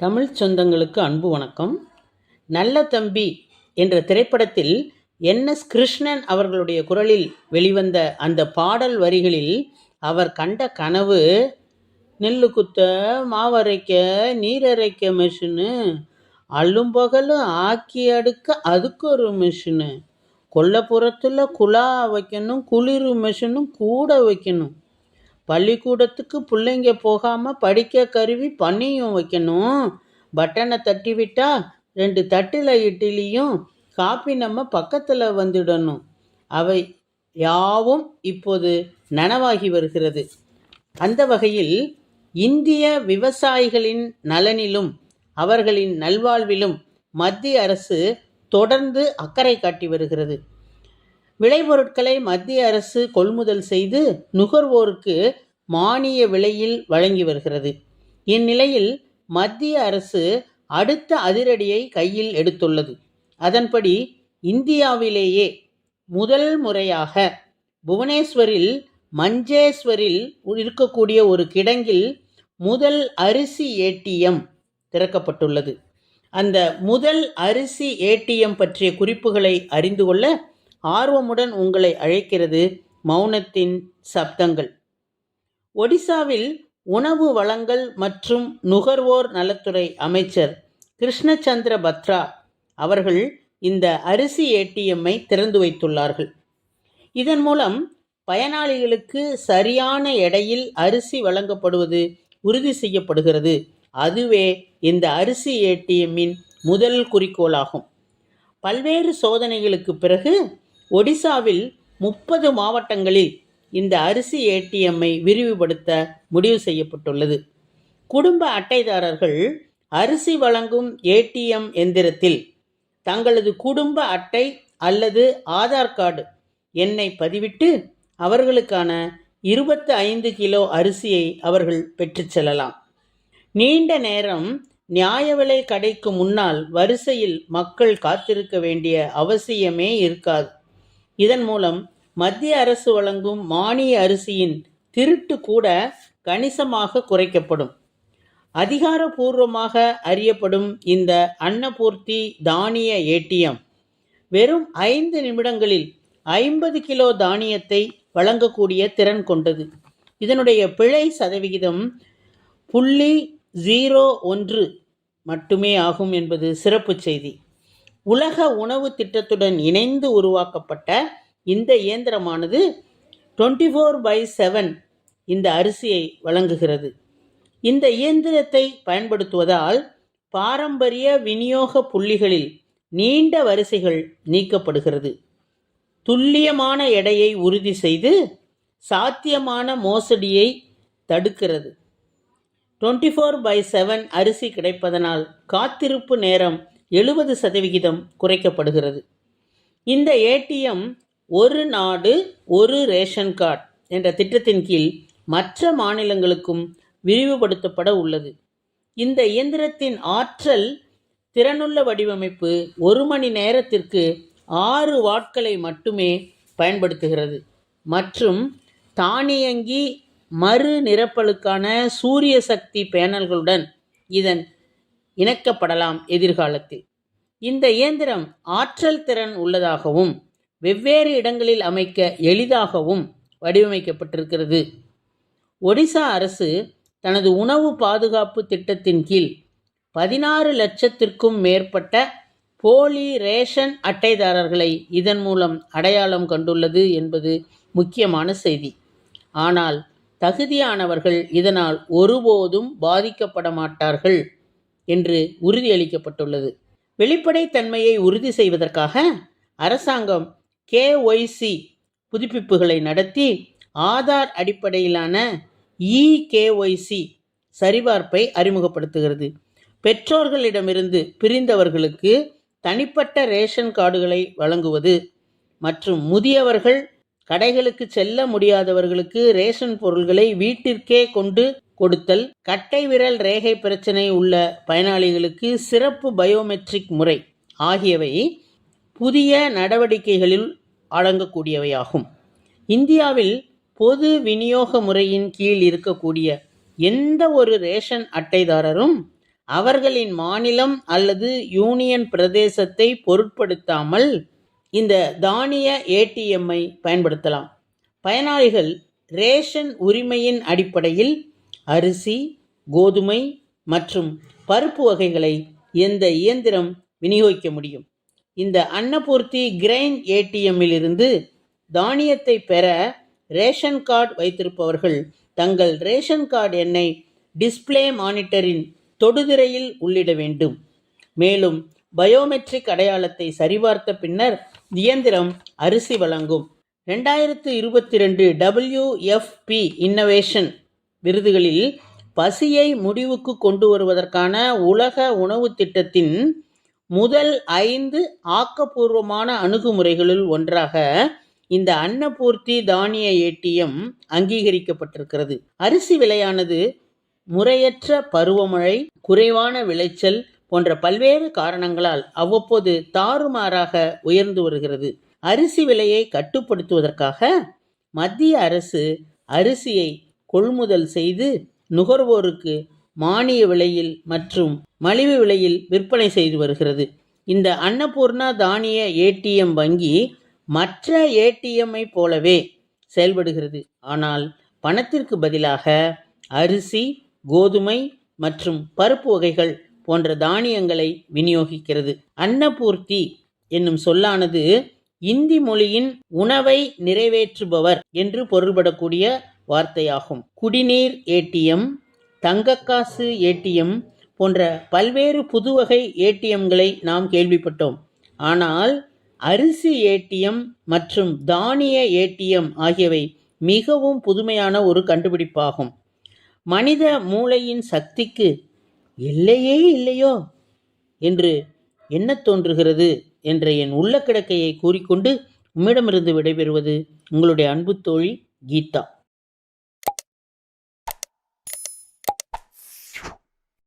தமிழ் சொந்தங்களுக்கு அன்பு வணக்கம். நல்ல தம்பி என்ற திரைப்படத்தில் என் எஸ் கிருஷ்ணன் அவர்களுடைய குரலில் வெளிவந்த அந்த பாடல் வரிகளில் அவர் கண்ட கனவு நெல்லு குத்த மாவரைக்க நீரரைக்க மிஷினு அள்ளும் பகலும் ஆக்கி அடுக்க அதுக்கு ஒரு மிஷினு கொல்லப்புறத்தில் குழா வைக்கணும் குளிர் மிஷினும் கூட வைக்கணும். பள்ளிக்கூடத்துக்கு பிள்ளைங்க போகாமல் படிக்க கருவி பண்ணியும் வைக்கணும். பட்டனை தட்டி விட்டா ரெண்டு தட்டில் இட்லியும் காப்பி நம்ம பக்கத்தில் வந்துடணும். அவை யாவும் இப்போது நனவாகி வருகிறது. அந்த வகையில் இந்திய விவசாயிகளின் நலனிலும் அவர்களின் நல்வாழ்விலும் மத்திய அரசு தொடர்ந்து அக்கறை காட்டி வருகிறது. விளைபொருட்களை மத்திய அரசு கொள்முதல் செய்து நுகர்வோருக்கு மானிய விலையில் வழங்கி வருகிறது. இந்நிலையில் மத்திய அரசு அடுத்த அதிரடியை கையில் எடுத்துள்ளது. அதன்படி இந்தியாவிலேயே முதல் முறையாக புவனேஸ்வரில் மஞ்சேஸ்வரில் இருக்கக்கூடிய ஒரு கிடங்கில் முதல் அரிசி ஏடிஎம் திறக்கப்பட்டுள்ளது. அந்த முதல் அரிசி ஏடிஎம் பற்றிய குறிப்புகளை அறிந்து கொள்ள ஆர்வமுடன் உங்களை அழைக்கிறது மௌனத்தின் சப்தங்கள். ஒடிசாவில் உணவு வளங்கள் மற்றும் நுகர்வோர் நலத்துறை அமைச்சர் கிருஷ்ணச்சந்திர பத்ரா அவர்கள் இந்த அரிசி ஏடிஎம்மை திறந்து வைத்துள்ளார்கள். இதன் மூலம் பயனாளிகளுக்கு சரியான எடையில் அரிசி வழங்கப்படுவது உறுதி செய்யப்படுகிறது. அதுவே இந்த அரிசி ஏடிஎம்மின் முதல் குறிக்கோளாகும். பல்வேறு சோதனைகளுக்கு பிறகு ஒடிசாவில் முப்பது மாவட்டங்களில் இந்த அரிசி ஏடிஎம்மை விரிவுபடுத்த முடிவு செய்யப்பட்டுள்ளது. குடும்ப அட்டைதாரர்கள் அரிசி வழங்கும் ஏடிஎம் எந்திரத்தில் தங்களது குடும்ப அட்டை அல்லது ஆதார் கார்டு எண்ணை பதிவிட்டு அவர்களுக்கான இருபத்தி ஐந்து கிலோ அரிசியை அவர்கள் பெற்று செல்லலாம். நீண்ட நேரம் நியாய விலை கடைக்கு முன்னால் வரிசையில் மக்கள் காத்திருக்க வேண்டிய அவசியமே இருக்காது. இதன் மூலம் மத்திய அரசு வழங்கும் மானிய அரிசியின் திருட்டு கூட கணிசமாக குறைக்கப்படும். அதிகாரபூர்வமாக அறியப்படும் இந்த அன்னபூர்த்தி தானிய ஏடிஎம் வெறும் ஐந்து நிமிடங்களில் ஐம்பது கிலோ தானியத்தை வழங்கக்கூடிய திறன் கொண்டது. இதனுடைய பிழை சதவிகிதம் புள்ளி ஜீரோ ஒன்று மட்டுமே ஆகும் என்பது சிறப்பு செய்தி. உலக உணவு திட்டத்துடன் இணைந்து உருவாக்கப்பட்ட இந்த இயந்திரமானது டுவெண்ட்டி ஃபோர் பை செவன் இந்த அரிசியை வழங்குகிறது. இந்த இயந்திரத்தை பயன்படுத்துவதால் பாரம்பரிய விநியோக புள்ளிகளில் நீண்ட வரிசைகள் நீக்கப்படுகிறது. துல்லியமான எடையை உறுதி செய்து சாத்தியமான மோசடியை தடுக்கிறது. டுவெண்ட்டி ஃபோர் பை செவன் அரிசி கிடைப்பதனால் காத்திருப்பு நேரம் எழுபது சதவிகிதம் குறைக்கப்படுகிறது. இந்த ஏடிஎம் ஒரு நாடு ஒரு ரேஷன் கார்டு என்ற திட்டத்தின் கீழ் மற்ற மாநிலங்களுக்கும் விரிவுபடுத்தப்பட உள்ளது. இந்த இயந்திரத்தின் ஆற்றல் திறனுள்ள வடிவமைப்பு ஒரு மணி நேரத்திற்கு ஆறு வாட்களை மட்டுமே பயன்படுத்துகிறது. மற்றும் தானியங்கி மறு நிரப்பலுக்கான சூரிய சக்தி பேனல்களுடன் இதன் இணைக்கப்படலாம் எதிர்காலத்தில். இந்த இயந்திரம் ஆற்றல் திறன் உள்ளதாகவும் வெவ்வேறு இடங்களில் அமைக்க எளிதாகவும் வடிவமைக்கப்பட்டிருக்கிறது. ஒடிசா அரசு தனது உணவு பாதுகாப்பு திட்டத்தின் கீழ் பதினாறு லட்சத்திற்கும் மேற்பட்ட போலி ரேஷன் அட்டைதாரர்களை இதன் மூலம் அடையாளம் கண்டுள்ளது என்பது முக்கியமான செய்தி. ஆனால் தகுதியானவர்கள் இதனால் ஒருபோதும் பாதிக்கப்பட மாட்டார்கள் என்று உறுதியளிக்கப்பட்டுள்ளது. வெளிப்படைத்தன்மையை உறுதி செய்வதற்காக அரசாங்கம் கேஒய்சி புதுப்பிப்புகளை நடத்தி ஆதார் அடிப்படையிலான இகேஒய்சி சரிபார்ப்பை அறிமுகப்படுத்துகிறது. பெற்றோர்களிடமிருந்து பிரிந்தவர்களுக்கு தனிப்பட்ட ரேஷன் கார்டுகளை வழங்குவது மற்றும் முதியவர்கள் கடைகளுக்கு செல்ல முடியாதவர்களுக்கு ரேஷன் பொருள்களை வீட்டிற்கே கொண்டு கொடுத்தல் கட்டை விரல் ரேகை பிரச்சனை உள்ள பயனாளிகளுக்கு சிறப்பு பயோமெட்ரிக் முறை ஆகியவை புதிய நடவடிக்கைகளில் அடங்கக்கூடியவையாகும். இந்தியாவில் பொது விநியோக முறையின் கீழ் இருக்கக்கூடிய எந்த ஒரு ரேஷன் அட்டைதாரரும் அவர்களின் மாநிலம் அல்லது யூனியன் பிரதேசத்தை பொருட்படுத்தாமல் இந்த தானிய ஏடிஎம்மை பயன்படுத்தலாம். பயனாளிகள் ரேஷன் உரிமையின் அடிப்படையில் அரிசி கோதுமை மற்றும் பருப்பு வகைகளை இந்த இயந்திரம் விநியோகிக்க முடியும்? இந்த அன்னபூர்த்தி கிரைன் ஏடிஎம்மில் இருந்து தானியத்தை பெற ரேஷன் கார்டு வைத்திருப்பவர்கள் தங்கள் ரேஷன் கார்டு எண்ணை டிஸ்ப்ளே மானிட்டரின் தொடுதிரையில் உள்ளிட வேண்டும். மேலும் பயோமெட்ரிக் அடையாளத்தை சரிபார்த்த பின்னர் இயந்திரம் அரிசி வழங்கும். ரெண்டாயிரத்து இருபத்தி ரெண்டு டபிள்யூஎஃப்பி இன்னோவேஷன் விருதுகளில் பசியை முடிவுக்கு கொண்டு வருவதற்கான உலக உணவு திட்டத்தின் முதல் ஐந்து ஆக்கப்பூர்வமான அணுகுமுறைகளுள் ஒன்றாக இந்த அன்னபூர்த்தி தானிய ஏடிஎம் அங்கீகரிக்கப்பட்டிருக்கிறது. அரிசி விலையானது முறையற்ற பருவமழை குறைவான விளைச்சல் போன்ற பல்வேறு காரணங்களால் அவ்வப்போது தாறுமாறாக உயர்ந்து வருகிறது. அரிசி விலையை கட்டுப்படுத்துவதற்காக மத்திய அரசு அரிசியை கொள்முதல் செய்து நுகர்வோருக்கு மானிய விலையில் மற்றும் மலிவு விலையில் விற்பனை செய்து வருகிறது. இந்த அன்னபூர்ணா தானிய ஏடிஎம் வங்கி மற்ற ஏடிஎம்மை போலவே செயல்படுகிறது. ஆனால் பணத்திற்கு பதிலாக அரிசி கோதுமை மற்றும் பருப்பு வகைகள் போன்ற தானியங்களை விநியோகிக்கிறது. அன்னபூர்த்தி என்னும் சொல்லானது இந்தி மொழியின் உணவை நிறைவேற்றுபவர் என்று பொருள்படக்கூடிய வார்த்தையாகும். குடிநீர் ஏடிஎம் தங்கக்காசு ஏடிஎம் போன்ற பல்வேறு புதுவகை ஏடிஎம்களை நாம் கேள்விப்பட்டோம். ஆனால் அரிசி ஏடிஎம் மற்றும் தானிய ஏடிஎம் ஆகியவை மிகவும் புதுமையான ஒரு கண்டுபிடிப்பாகும். மனித மூளையின் சக்திக்கு எல்லையே இல்லையோ என்று என்ன தோன்றுகிறது என்ற என் உள்ள கிடக்கையை கூறிக்கொண்டு உம்மிடமிருந்து விடைபெறுவது உங்களுடைய அன்பு தோழி கீதா.